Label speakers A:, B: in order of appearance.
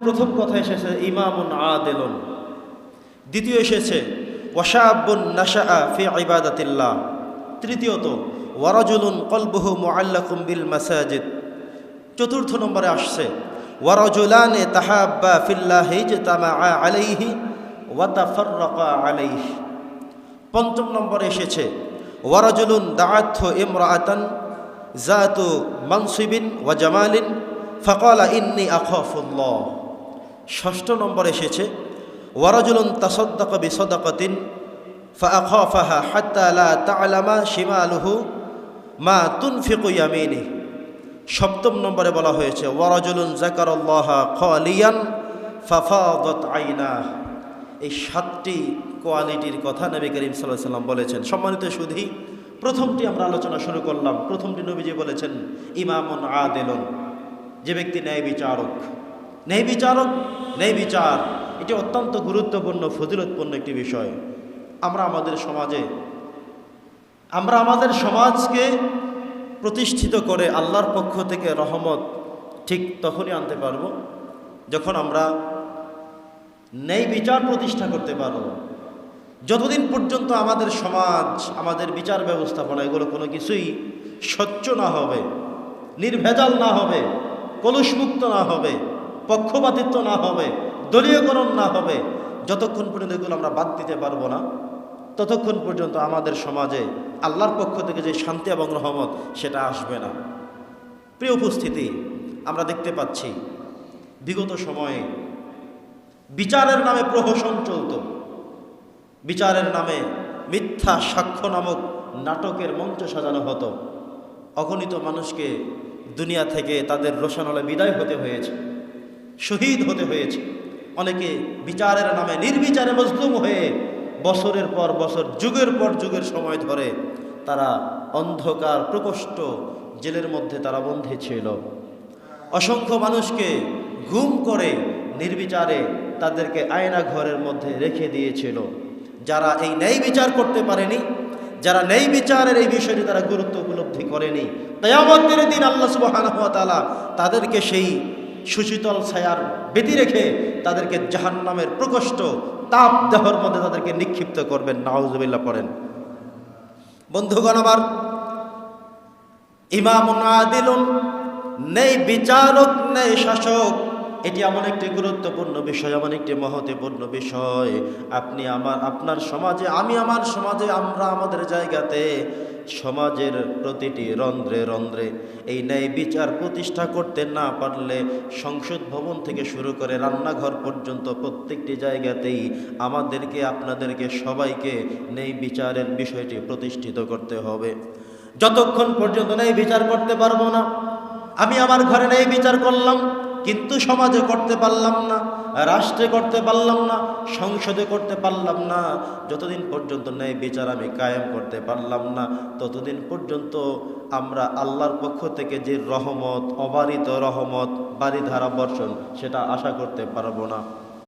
A: প্রথম কথা এসেছে, ইমামুন আদেলন। দ্বিতীয় এসেছে, ওয়াশাবুন নাশা ফি ইবাদাতিল্লাহ। তৃতীয়ত, ওয়ারাজুলুন কলবহু মুআল্লাকুম বিল মাসাজিদ। চতুর্থ নম্বরে আসছে, ওয়ারাজুলানে তাহাব্বা ফিল্লাহি ইজতামা আলাইহি ওয়া তাফাররাকা আলাইহি। পঞ্চম নম্বরে এসেছে, ওয়ারাজুলুন দাআত ইমরাআতান জাতু মানসিবিন ওয়া জামালিন, ফাকালা ইন্নি আখাফুল্লাহ। ষষ্ঠ নম্বর এসেছে, ওয়ারাজুলুন তাসাদ্দাকা বিসাদাকাতিন ফাআখাফাহা হাত্তা লা তা'লামা শিমালুহু মা তুনফিকু ইয়ামিনি। সপ্তম নম্বরে বলা হয়েছে, ওয়ারাজুলুন যাকারাল্লাহা খালিয়ান ফাফাদাত আইনাহ। এই সাতটি কোয়ালিটির কথা নবী করিম সাল্লাহ সাল্লাম বলেছেন। সম্মানিত সুধী, প্রথমটি আমরা আলোচনা শুরু করলাম। প্রথমটি নবীজি বলেছেন, ইমামুন আদেলন। যে ব্যক্তি ন্যায় বিচারক ন্যায় বিচারক ন্যায় বিচার। এটি অত্যন্ত গুরুত্বপূর্ণ, ফজিলতপূর্ণ একটি বিষয়। আমরা আমাদের সমাজে, আমরা আমাদের সমাজকে প্রতিষ্ঠিত করে আল্লাহর পক্ষ থেকে রহমত ঠিক তখনই আনতে পারব যখন আমরা ন্যায় বিচার প্রতিষ্ঠা করতে পারব। যতদিন পর্যন্ত আমাদের সমাজ, আমাদের বিচার ব্যবস্থাপনা এগুলো কোনো কিছুই স্বচ্ছ না হবে, নির্ভেজাল না হবে, কলুষমুক্ত না হবে পক্ষপাতিত্ব না হবে, দলীয়করণ না হবে, যতক্ষণ পর্যন্ত এগুলো আমরা বাদ দিতে পারব না, ততক্ষণ পর্যন্ত আমাদের সমাজে আল্লাহর পক্ষ থেকে যে শান্তি এবং রহমত, সেটা আসবে না। প্রিয় উপস্থিতি, আমরা দেখতে পাচ্ছি বিগত সময়ে বিচারের নামে প্রহসন চলত। বিচারের নামে মিথ্যা সাক্ষ্য নামক নাটকের মঞ্চ সাজানো হতো। অগণিত মানুষকে দুনিয়া থেকে তাদের রোশনালে বিদায় হতে হয়েছে। শহীদ হতে হয়েছে। অনেকে বিচারের নামে নির্বিচারে মজলুম হয়ে বছরের পর বছর, যুগের পর যুগের সময় ধরে তারা অন্ধকার, প্রকোষ্ঠ জেলের মধ্যে তারা বন্ধে ছিল। অসংখ্য মানুষকে ঘুম করে নির্বিচারে তাদেরকে আয়না ঘরের মধ্যে রেখে দিয়েছিল। যারা এই ন্যায় বিচার করতে পারেনি, যারা ন্যায় বিচারের এই বিষয়টি তারা গুরুত্ব উপলব্ধি করেনি তাই আমাদের দিন আল্লাহ সুবাহানহাতালা তাদেরকে সেই সুশীতল ছায়ার ব্যতি রেখে তাদেরকে জাহান্নামের প্রকোষ্ঠ তাপ দেহর মধ্যে তাদেরকে নিক্ষিপ্ত করবেন। নাউজবিল্লা পড়েন। বন্ধুগণ আমার ইমাম আদিলুন, নেই বিচারক, নেই শাসক এটি এমন একটি গুরুত্বপূর্ণ বিষয়, এমন একটি মহত্বপূর্ণ বিষয়। আপনি আমার, আপনার সমাজে, আমি আমার সমাজে, আমরা আমাদের জায়গাতে সমাজের প্রতিটি রন্ধ্রে রন্ধ্রে এই ন্যায় বিচার প্রতিষ্ঠা করতে না পারলে সংসদ ভবন থেকে শুরু করে রান্নাঘর পর্যন্ত প্রত্যেকটি জায়গাতেই আমাদেরকে, আপনাদেরকে সবাইকে ন্যায় বিচারের বিষয়টি প্রতিষ্ঠিত করতে হবে। যতক্ষণ পর্যন্ত ন্যায় বিচার করতে পারব না, আমি আমার ঘরে ন্যায় বিচার করলাম। কিন্তু সমাজে করতে পারলাম না, রাষ্ট্রে করতে পারলাম না, সংসদে করতে পারলাম না, যতদিন পর্যন্ত ন্যায় বিচার আমি কায়েম করতে পারলাম না, ততদিন পর্যন্ত আমরা আল্লাহর পক্ষ থেকে যে রহমত, অবারিত রহমত, বারিধারা বর্ষণ, সেটা আশা করতে পারব না।